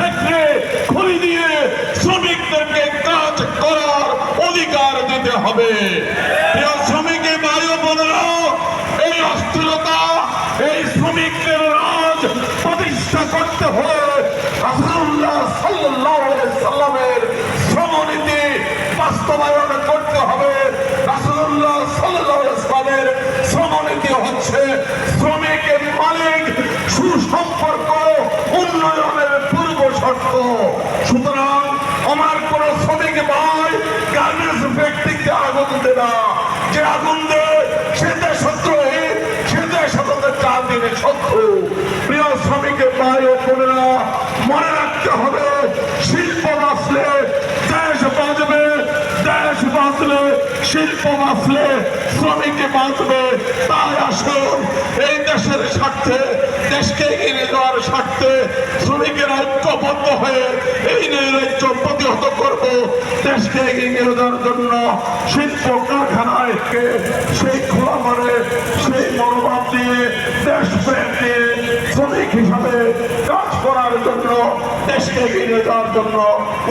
থেকে খুলি দিয়ে শ্রমিকদেরকে কাজ করার অধিকার দিতে হবে। শ্রমিকে শ্রমনীতি বাস্তবায়ন করতে হবে। রাসূলুল্লাহ সাল্লাল্লাহু আলাইহি শ্রমনীতি হচ্ছে শ্রমিকের মালিক সুসম্পন্ন শর্ত সুতরাং আমার কোন শ্রমিক ভাই গার্মেন্টস ফ্যাক্টরিতে আগুন দেবে যে আগুন দেয় সে দেশদ্রোহী সে দেশত্বের চার দিনে শত্রু। প্রিয় শ্রমিকের ভাই ও বোনেরা, মনে রাখতে হবে, শিল্প বাঁচলে দেশ বাঁচবে, দেশ বাঁচলে শিল্প বাঁচলে শ্রমিকে বাঁচবে, তাই আসুন এই দেশের স্বার্থে দেশকে এগিয়ে স্বার্থে শ্রমিকের ঐক্যবদ্ধ হয়ে এই নৈরাজ্য প্রতিহত করব। দেশকে এগিয়ে নিয়ে যাওয়ার জন্য শিল্প কারখানায় সেই খোলা মনে সেই মনোভাব দিয়ে দেশপ্রেম দিয়ে শ্রমিক হিসাবে কাজ করার জন্য, দেশকে এগিয়ে যাওয়ার জন্য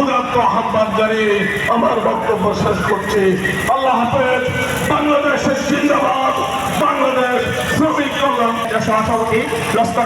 উদাত্ত আহ্বান জানিয়ে আমার বক্তব্য শেষ করছি। আল্লাহ হাফেজ, বাংলাদেশের জিন্দাবাদ, বাংলাদেশ শ্রমিক কল্যাণ। লস্কর